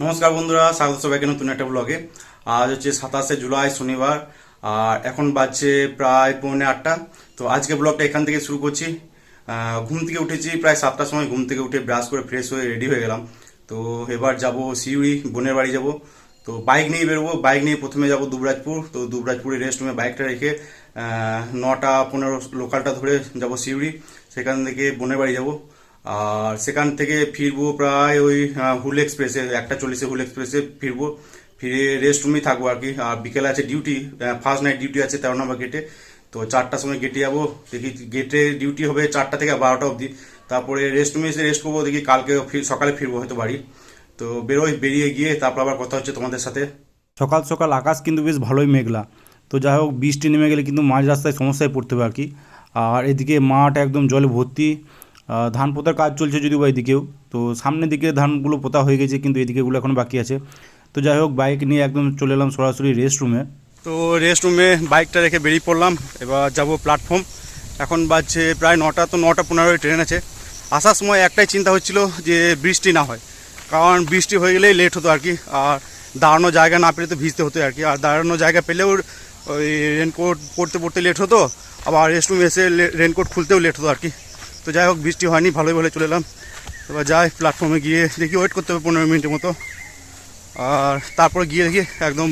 নমস্কার বন্ধুরা, স্বাগত সবাইকে নতুন একটা ব্লগে আজ হচ্ছে সাতাশে জুলাই, শনিবার, আর এখন বাজছে প্রায় পৌনে আটটা। তো আজকে ব্লগটা এখান থেকে শুরু করছি। ঘুম থেকে উঠেছি, প্রায় সাতটার সময় ঘুম থেকে উঠে ব্রাশ করে ফ্রেশ হয়ে রেডি হয়ে গেলাম। তো এবার যাব শিউড়ি বোনের বাড়ি যাব। তো বাইক নিয়ে বেরোবো। বাইক নিয়ে প্রথমে যাব দুবরাজপুর। তো দুবরাজপুরে রেস্ট রুমে বাইকটা রেখে নটা পনেরো লোকালটা ধরে যাব শিউড়ি সেখান থেকে বোনের বাড়ি যাব। আর সেখান থেকে ফিরবো প্রায় ওই হুল এক্সপ্রেসে, একটা চল্লিশে হুল এক্সপ্রেসে ফিরবো। ফিরে রেস্ট রুমেই থাকব আর কি। আর বিকেলে আছে ডিউটি ফার্স্ট নাইট ডিউটি আছে তেরো নম্বর গেটে তো চারটার সময় গেটে যাব। দেখি গেটে ডিউটি হবে চারটা থেকে বারোটা অবধি। তারপরে রেস্ট রুমে এসে রেস্ট করব। দেখি কালকে সকালে ফিরবো হয়তো বাড়ি। তো বেরোই, বেরিয়ে গিয়ে তারপর আবার কথা হচ্ছে তোমাদের সাথে। সকাল সকাল আকাশ কিন্তু বেশ ভালোই মেঘলা। তো যাই হোক, বৃষ্টি নেমে গেলে কিন্তু মাঝ রাস্তায় সমস্যায় পড়তে হবে আর কি। আর এদিকে মাঠ একদম জলে ভর্তি। ধান পোতার কাজ চলছে যদিও বা এদিকেও, তো সামনের দিকে ধানগুলো পোতা হয়ে গেছে, কিন্তু এদিকেগুলো এখন বাকি আছে। তো যাই হোক বাইক নিয়ে একদম চলে এলাম সরাসরি রেস্ট রুমে তো রেস্ট রুমে বাইকটা রেখে বেরিয়ে পড়লাম, এবার যাব প্ল্যাটফর্ম এখন বাজছে প্রায় নটা, তো নটা পনেরোই ট্রেন আছে। আসার সময় একটাই চিন্তা হচ্ছিল যে বৃষ্টি না হয়, কারণ বৃষ্টি হয়ে গেলেই লেট হতো আর কি, আর দাঁড়ানো জায়গা না পেলে তো ভিজতে হতো আর কি, আর দাঁড়ানো জায়গা পেলেও ওই রেনকোট পড়তে পড়তে লেট হতো, আবার রেস্ট রুমে এসে রেনকোট খুলতেও লেট হতো আর কি। তো যাই হোক, বৃষ্টি হয়নি, ভালোই ভালো চলে এলাম। এবার যাই প্ল্যাটফর্মে গিয়ে দেখি ওয়েট করতে হবে পনেরো মিনিটের মতো। আর তারপরে গিয়ে দেখি একদম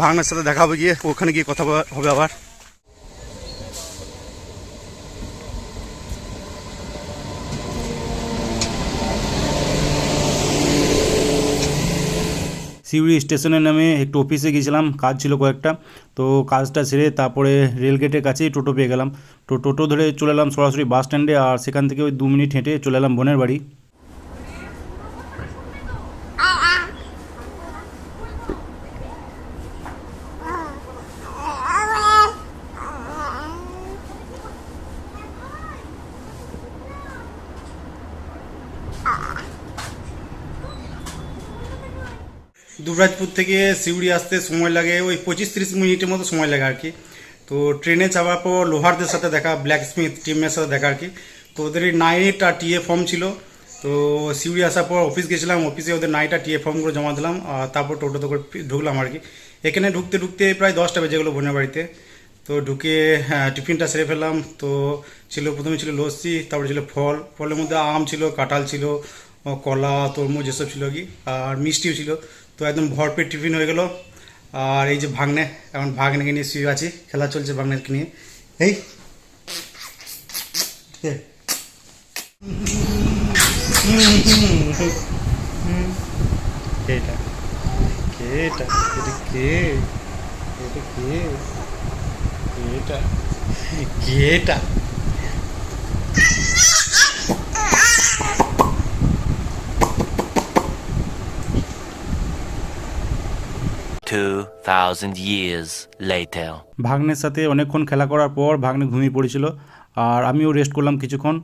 ভাঙার সাথে দেখা হবে গিয়ে, ওখানে গিয়ে কথা হবে আবার। সিউড়ি স্টেশনের নামে একটু অফিসে গিয়েছিলাম, কাজ ছিল কয়েকটা। তো কাজটা সেরে তারপরে রেলগেটের কাছেই টোটো পেয়ে গেলাম। তো টোটো ধরে চলে এলাম সরাসরি বাস স্ট্যান্ডে আর সেখান থেকে ওই দু মিনিট হেঁটে চলে এলাম বোনের বাড়ি। দুবরাজপুর থেকে সিউড়ি আসতে সময় লাগে ওই পঁচিশ তিরিশ মিনিটের মতো সময় লাগে আর কি। তো ট্রেনে চাপার পর লোহারদের সাথে দেখা ব্ল্যাক স্মিথ টিমের সাথে দেখা আর কি। তো ওদের নাইট আর টিএ ফর্ম ছিল। তো সিউড়ি আসার পর অফিস গেছিলাম অফিসে ওদের নাইট আর টিএ ফর্মগুলো জমা দিলাম আর তারপর টোটোতে করে ঢুকলাম আর কি। এখানে ঢুকতে ঢুকতে প্রায় দশটা বেজে গেলো বোনের বাড়িতে। তো ঢুকে হ্যাঁ, টিফিনটা সেরে ফেললাম। তো ছিল প্রথমে ছিল লস্যি তারপরে ছিল ফল। ফলের মধ্যে আম ছিল কাঁঠাল ছিল কলা তরমুজ এসব ছিল কি আর মিষ্টিও ছিল। তো একদম ভরপেট টিফিন হয়ে গেল। আর এই যে ভাগনে, এখন ভাগনেকে নিয়ে শুয়ে আছি। খেলা চলছে ভাগনেকে নিয়ে। এই। কেটা কেটা, এটা কে? এটা কে? কেটা কেটা। ভাগ্নের সাথে অনেকক্ষণ খেলা করার পর ভাগ্নে ঘুমিয়ে পড়েছিল। আর আমিও রেস্ট করলাম কিছুক্ষণ।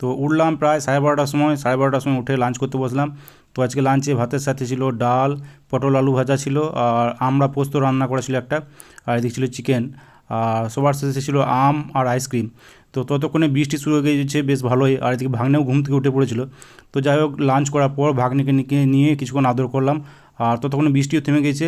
তো উঠলাম প্রায় সাড়ে বারোটার সময়, সাড়ে বারোটার সময় উঠে লাঞ্চ করতে বসলাম। তো আজকে লাঞ্চে ভাতের সাথে ছিল ডাল, পটল, আলু ভাজা ছিল, আর আমরা পোস্ত রান্না করা ছিল একটা, আর এদিক ছিল চিকেন আর সবার সাথে ছিল আম আর আইসক্রিম তো ততক্ষণে বৃষ্টি শুরু হয়ে গিয়েছে, বেশ ভালোই। আর এদিকে ভাগ্নেও ঘুম থেকে উঠে পড়েছিল। তো যাই হোক লাঞ্চ করার পর ভাগ্নিকে নিয়ে কিছুক্ষণ আদর করলাম। আর ততক্ষণে বৃষ্টিও থেমে গেছে।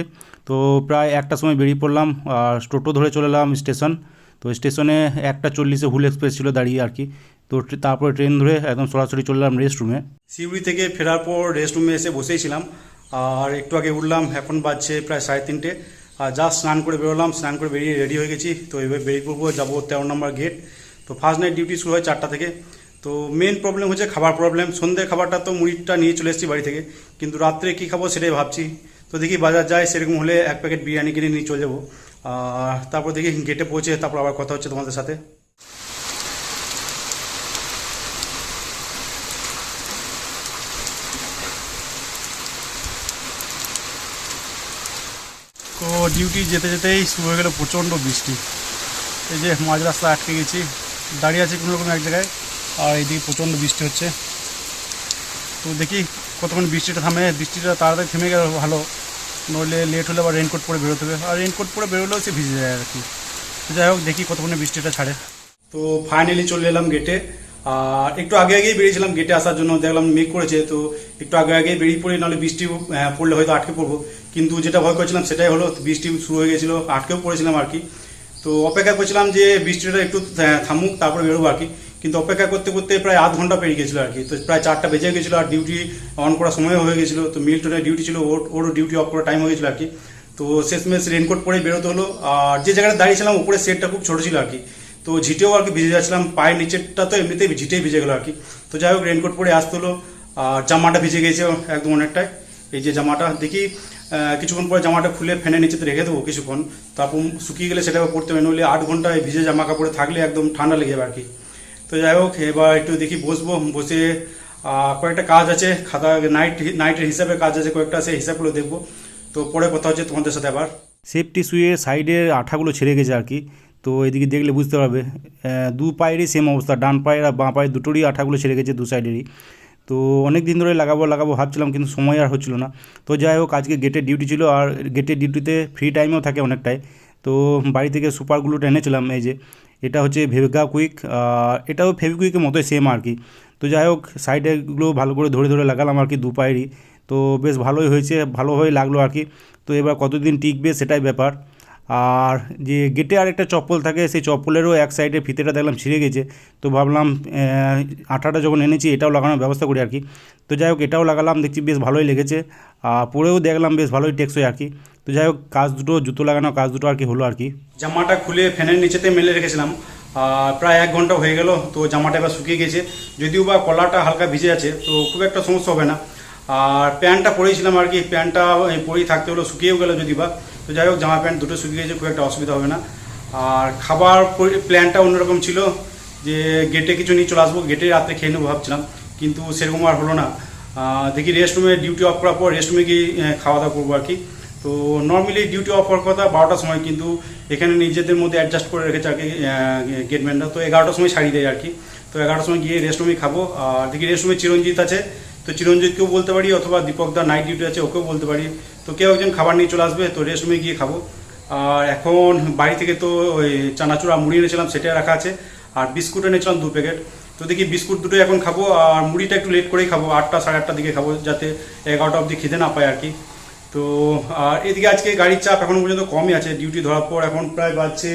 তো প্রায় একটা সময় বেরিয়ে পড়লাম, আর টোটো ধরে চলে এলাম স্টেশন। তো স্টেশনে একটা চল্লিশে হুল এক্সপ্রেস ছিল দাঁড়িয়ে আর কি। তো তারপরে ট্রেন ধরে একদম সরাসরি চলে এলাম রেস্ট রুমে। সিউড়ি থেকে ফেরার পর রেস্ট রুমে এসে বসেইছিলাম আর একটু আগে উঠলাম, এখন বাজছে প্রায় সাড়ে তিনটে। আর জাস্ট স্নান করে বেরোলাম, স্নান করে বেরিয়ে রেডি হয়ে গেছি। তো এবার বেরিয়ে পড়ব, যাব তেরো নম্বর গেট তো ফার্স্ট নাইট ডিউটি শুরু হয় চারটা থেকে। তো মেন প্রবলেম হচ্ছে খাবার প্রবলেম সন্ধ্যের খাবারটা তো মুড়িটা নিয়ে চলে এসেছি বাড়ি থেকে। কিন্তু রাত্রে কী খাব সেটাই ভাবছি। তো দেখি বাজার যাই সেরকম হলে এক প্যাকেট বিরিয়ানি কিনে নিয়ে চলে যাব। আর তারপর দেখি গেটে পৌঁছে, তারপর আবার কথা হচ্ছে তোমাদের সাথে। তো ডিউটি যেতে যেতেই শুরু হয়ে গেল প্রচণ্ড বৃষ্টি। এই যে মাঝ রাস্তা আটকে গেছি। দাঁড়িয়ে আছি কোনো রকম এক জায়গায়। আর এইদিকে প্রচণ্ড বৃষ্টি হচ্ছে। তো দেখি কতক্ষণ বৃষ্টিটা থামে। বৃষ্টিটা তাড়াতাড়ি থেমে গেলে ভালো। নইলে লেট হলে আবার রেনকোট পরে বেরোতে হবে। আর রেনকোট পরে বেরোলেও সে ভিজে যায় আর কি। যাই হোক, দেখি কতক্ষণে বৃষ্টিটা ছাড়ে। তো ফাইনালি চলে এলাম গেটে আর একটু আগে আগেই বেরিয়েছিলাম গেটে আসার জন্য। দেখলাম মেঘ করেছে। তো একটু আগে আগেই বেরিয়ে পড়ি, নাহলে বৃষ্টি পড়লে হয়তো আটকে পড়ব। কিন্তু যেটা ভয় করছিলাম সেটাই হলো বৃষ্টি শুরু হয়ে গেছিল। আটকেও পড়েছিলাম আর কি। তো অপেক্ষা করছিলাম যে বৃষ্টিটা একটু থামুক, তারপরে বেরোবো আর কি। কিন্তু অপেক্ষা করতে করতে প্রায় আধ ঘণ্টা পেরিয়ে গেছিল আর কি। তো প্রায় চারটা বেজে গেছিল আর ডিউটি অন করার সময় হয়ে গেছিল। তো মিল্টনের ডিউটি ছিল, ওর, ওরও ডিউটি অফ করার টাইম হয়ে গেছিল আর কি। তো শেষমেশ রেনকোট পরে বেরোতে হলো। আর যে জায়গাটা দাঁড়িয়েছিলাম উপরে সেটটা খুব ছোটো ছিল আর কি। তো ঝিটেও আর কি ভিজে যাচ্ছিলাম। পায়ের নিচেরটা তো এমনিতেই ঝিটেই ভিজে গেলো আর কি। তো যাই হোক রেনকোট পরে আসতে হলো। আর জামাটা ভিজে গেছে একদম অনেকটাই। এই যে জামাটা, দেখি কিছুক্ষণ পরে জামাটা খুলে ফ্যানের নিচেতে রেখে দেবো কিছুক্ষণ। তারপর শুকিয়ে গেলে সেটা পড়তে হবে। নইলে আট ঘন্টায় ভিজে জামা কাপড়ে থাকলে একদম ঠান্ডা লেগে যাবে আর কি। তো যাই হোক, এবার একটু দেখি বসবো, বসে কয়েকটা কাজ আছে, খাতা নাইট নাইটের হিসাবে কাজ আছে, কয়েকটা সেই হিসাবগুলো দেখব। তো পরে কথা হচ্ছে তোমাদের সাথে আবার। সেফটি শুয়ে সাইডের আঠাগুলো ছেড়ে গেছে আর কি। তো এদিকে দেখলে বুঝতে পারবে দু পায়েরই সেম অবস্থা, ডান পায়ের আর বাঁ পায়ের দুটোরই আঠাগুলো ছেড়ে গেছে দু সাইডেরই তো অনেক দিন ধরে লাগাবো লাগাবো ভাবছিলাম, কিন্তু সময় আর হচ্ছিল না। তো যাই হোক, আজকে গেটের ডিউটি ছিল আর গেটের ডিউটিতে ফ্রি টাইমেও থাকে অনেকটাই। তো বাড়ি থেকে সুপারগুলোটা এনেছিলাম, এই যে এটা হচ্ছে ভেগা কুইক এটাও ফেভিকুইকের মতোই সেম আর কি তো যাই হোক সাইডেগুলো ভালো করে ধরে ধরে লাগালাম আর কি দু পায়েরই। তো বেশ ভালোই হয়েছে ভালোভাবেই লাগল আর কি তো এবার কতদিন টিকবে সেটাই ব্যাপার। আর যে গেটে আরেকটা চপ্পল থাকে, সেই চপ্পলেরও এক সাইডে ফিতেটা দেখলাম ছিঁড়ে গেছে। তো ভাবলাম আঠাটা যখন এনেছি, এটাও লাগানোর ব্যবস্থা করি আর কি তো যাই হোক, এটাও লাগালাম, দেখছি বেশ ভালোই লেগেছে। আর পরেও দেখলাম বেশ ভালোই টেকসই আর কি তো যাই হোক, কাজ দুটো, জুতো লাগানো কাজ দুটো আর কি হলো আর কি জামাটা খুলে ফ্যানের নিচেতে মেলে রেখেছিলাম। আর প্রায় এক ঘণ্টা হয়ে গেল, তো জামাটা এবার শুকিয়ে গেছে। যদিও বা কলারটা হালকা ভিজে আছে, তো খুব একটা সমস্যা হবে না। আর প্যান্টটা পরেছিলাম আর কি প্যান্টটা পরেই থাকতে হলো, শুকিয়েও গেলো যদি বা। তো যাই হোক, জামা প্যান্ট দুটো শুকিয়ে গেছে, খুব একটা অসুবিধা হবে না। আর খাবার প্ল্যানটা অন্যরকম ছিল যে গেটে কিছু নিয়ে চলে আসব গেটে রাত্রে খেয়ে নেব ভাবছিলাম, কিন্তু সেরকম আর হলো না। দেখি রেস্ট রুমে ডিউটি অফ করার পর রেস্ট রুমে গিয়ে খাওয়া দাওয়া করব আর কি। তো নর্মালি ডিউটি অফ হওয়ার কথা বারোটার সময়, কিন্তু এখানে নিজেদের মধ্যে অ্যাডজাস্ট করে রেখেছে আর কি গেটম্যানরা তো এগারোটার সময় ছাড়িয়ে দেয় আর কি। তো এগারোটার সময় গিয়ে রেস্ট রুমে খাব। আর দেখি রেস্ট রুমে চিরঞ্জিত আছে তো চিরঞ্জিতকেও বলতে পারি, অথবা দীপক দা নাইট ডিউটি আছে, ওকেও বলতে পারি। তো কেউ একজন খাবার নিয়ে চলে আসবে, তো রেস্ট রুমে গিয়ে খাব। আর এখন বাড়ি থেকে তো ওই চানাচুর মুড়ি এনেছিলাম, সেটা রাখা আছে। আর বিস্কুট এনেছিলাম দু প্যাকেট। তো দেখি বিস্কুট দুটো এখন খাব, আর মুড়িটা একটু লেট করেই খাব, আটটা, সাড়ে আটটার দিকে খাব, যাতে এগারোটা অবধি খিদে না পায় আর কি। তো, আর এদিকে আজকে গাড়ির চাপ এখন পর্যন্ত কমই আছে ডিউটি ধরার পর এখন প্রায় বাজছে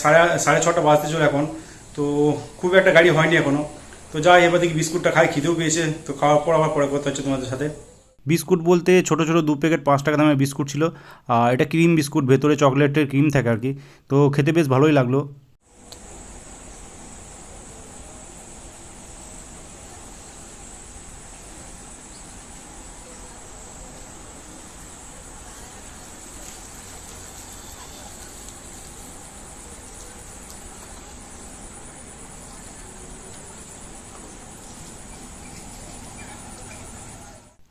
সাড়ে সাড়ে ছটা বাজতে চলে এখন। তো খুব একটা গাড়ি হয়নি এখনও। তো যাই, এবার দেখি বিস্কুটটা খাই, খিদেও পেয়েছে। তো খাওয়ার পর আবার পরে কথা হচ্ছে তোমাদের সাথে। বিস্কুট বলতে ছোট ছোট দু প্যাকেট পাঁচ টাকা দামের বিস্কুট ছিল। আর এটা ক্রিম বিস্কুট, ভেতরে চকলেটের ক্রিম থাকে আর কি। তো খেতে বেশ ভালোই লাগল।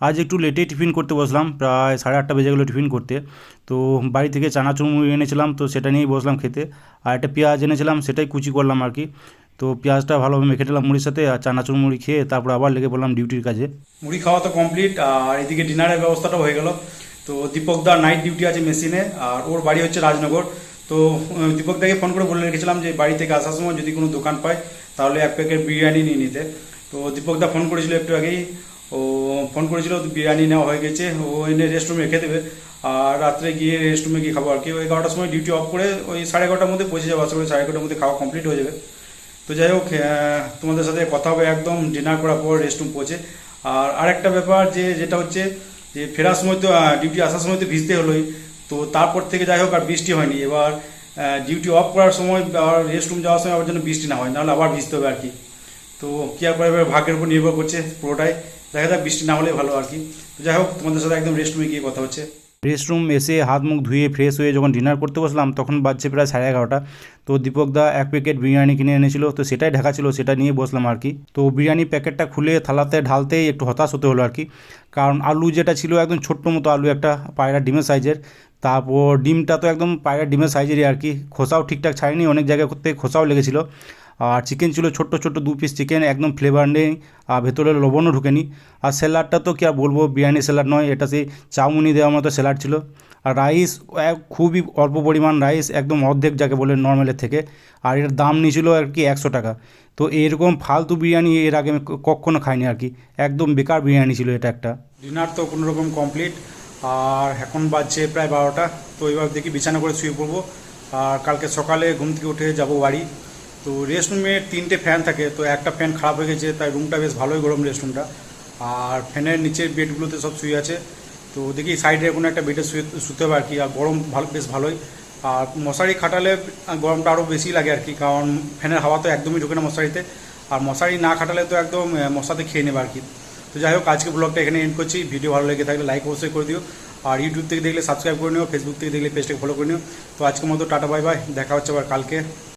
আজ একটু লেটেই টিফিন করতে বসলাম প্রায় সাড়ে আটটা বেজে গেলো টিফিন করতে। তো বাড়ি থেকে চানাচুর মুড়ি এনেছিলাম তো সেটা নিয়েই বসলাম খেতে। আর একটা পেঁয়াজ এনেছিলাম সেটাই কুচি করলাম আর কি। তো পেঁয়াজটা ভালোভাবে মেখে দিলাম মুড়ির সাথে আর চানাচুর মুড়ি খেয়ে তারপর আবার লেগে পড়লাম ডিউটির কাজে। মুড়ি খাওয়া তো কমপ্লিট আর এদিকে ডিনারের ব্যবস্থাটাও হয়ে গেল। তো দীপক দা নাইট ডিউটি আছে মেশিনে আর ওর বাড়ি হচ্ছে রাজনগর। তো উম, দীপক দাকে ফোন করে বলে রেখেছিলাম যে বাড়ি থেকে আসার সময় যদি কোনো দোকান পায় তাহলে এক প্যাকেট বিরিয়ানি নিয়ে নিতে। তো দীপক দা ফোন করেছিল একটু আগেই ও ফোন করেছিল, বিরিয়ানি নেওয়া হয়ে গেছে, ও এনে রেস্ট রুমে রেখে দেবে। আর রাত্রে গিয়ে রেস্ট রুমে গিয়ে খাব। আর কি, ওই এগারোটার সময় ডিউটি অফ করে ওই সাড়ে এগারোটার মধ্যে পৌঁছে যাব। আশা করি সাড়ে এগারোটার মধ্যে খাওয়া কমপ্লিট হয়ে যাবে। তো যাই হোক তোমাদের সাথে কথা হবে একদম ডিনার করার পর রেস্টরুম পৌঁছে। আর আরেকটা ব্যাপার যে, যেটা হচ্ছে যে, ফেরার সময় তো ডিউটি আসার সময় তো ভিজতে হলোই। তো তারপর থেকে যাই হোক, আর বৃষ্টি হয়নি। এবার ডিউটি অফ করার সময় আর রেস্টরুম যাওয়ার সময় আবার যেন বৃষ্টি না হয়, নাহলে আবার ভিজতে হবে আর কি। তো কী আর করে ভাগ্যের উপর নির্ভর করছে পুরোটাই। দেখা যাক বৃষ্টি না হলে ভালো আর কি। তো যাই হোক, তোমাদের সাথে একদম রেস্টরুমে গিয়ে কথা হচ্ছে। রেস্টরুম এসে হাত মুখ ধুয়ে ফ্রেশ হয়ে যখন ডিনার করতে বসলাম, তখন বাজছে প্রায় সাড়ে এগারোটা। তো দীপক দা এক প্যাকেট বিরিয়ানি কিনে এনেছিল, তো সেটাই ঢাকা ছিল, সেটা নিয়ে বসলাম আর কি। তো বিরিয়ানি প্যাকেটটা খুলে থালাতে ঢালতেই একটু হতাশ হতে হলো আর কি। কারণ আলু যেটা ছিল একদম ছোট্ট মতো আলু, একটা পায়রা ডিমের সাইজের তারপর ডিমটা তো একদম পায়রা ডিমের সাইজেরই আর কি। খোসাও ঠিকঠাক ছাড়েনি, অনেক জায়গায় করতে খোসাও লেগেছিলো। আর চিকেন ছিল ছোট্ট ছোট্ট দু পিস চিকেন একদম ফ্লেভার নেই, আর ভেতরে লবণও ঢুকেনি। আর স্যালাডটা তো কি আর বলব, বিরিয়ানি স্যালাড নয়, এটা সেই চাউমিনি দেওয়ার মতো স্যালাড ছিল। আর রাইস খুবই অল্প পরিমাণ রাইস একদম অর্ধেক যাকে বলে নর্মালের থেকে। আর এর দাম নিয়েছিল আর কি একশো টাকা। তো এরকম ফালতু বিরিয়ানি এর আগে আমি কখনো খাইনি আর কি। একদম বেকার বিরিয়ানি ছিল এটা একটা। ডিনার তো কোনো রকম কমপ্লিট আর এখন বাজছে প্রায় বারোটা। তো এবার দেখি বিছানা করে শুয়ে পড়ব। আর কালকে সকালে ঘুম থেকে উঠে যাব বাড়ি। তো রেস্ট রুমে তিনটে ফ্যান থাকে, তো একটা ফ্যান খারাপ হয়ে গেছে, তাই রুমটা বেশ ভালোই গরম রেস্ট রুমটা আর ফ্যানের নিচের বেডগুলোতে সব শুয়ে আছে। তো দেখি সাইডে কোনো একটা বেডে শুয়ে, শুতে হবে আর কি, আর গরম ভালো, বেশ ভালোই। আর মশারি খাটালে গরমটা আরও বেশি লাগে আর কি, কারণ ফ্যানের হাওয়া তো একদমই ঢোকে না মশারিতে। আর মশারি না খাটালে তো একদম মশাতে খেয়ে নেবে আর কি। তো যাই হোক, আজকে ব্লগটা এখানে এন্ড করছি। ভিডিও ভালো লেগে থাকলে লাইক অবশ্যই করে দিও। আর ইউটিউব থেকে দেখলে সাবস্ক্রাইব করে নিও ফেসবুক থেকে দেখলে পেজটাকে ফলো করে নিও। তো আজকের মতো টাটা বাই বাই দেখা হচ্ছে আবার কালকে।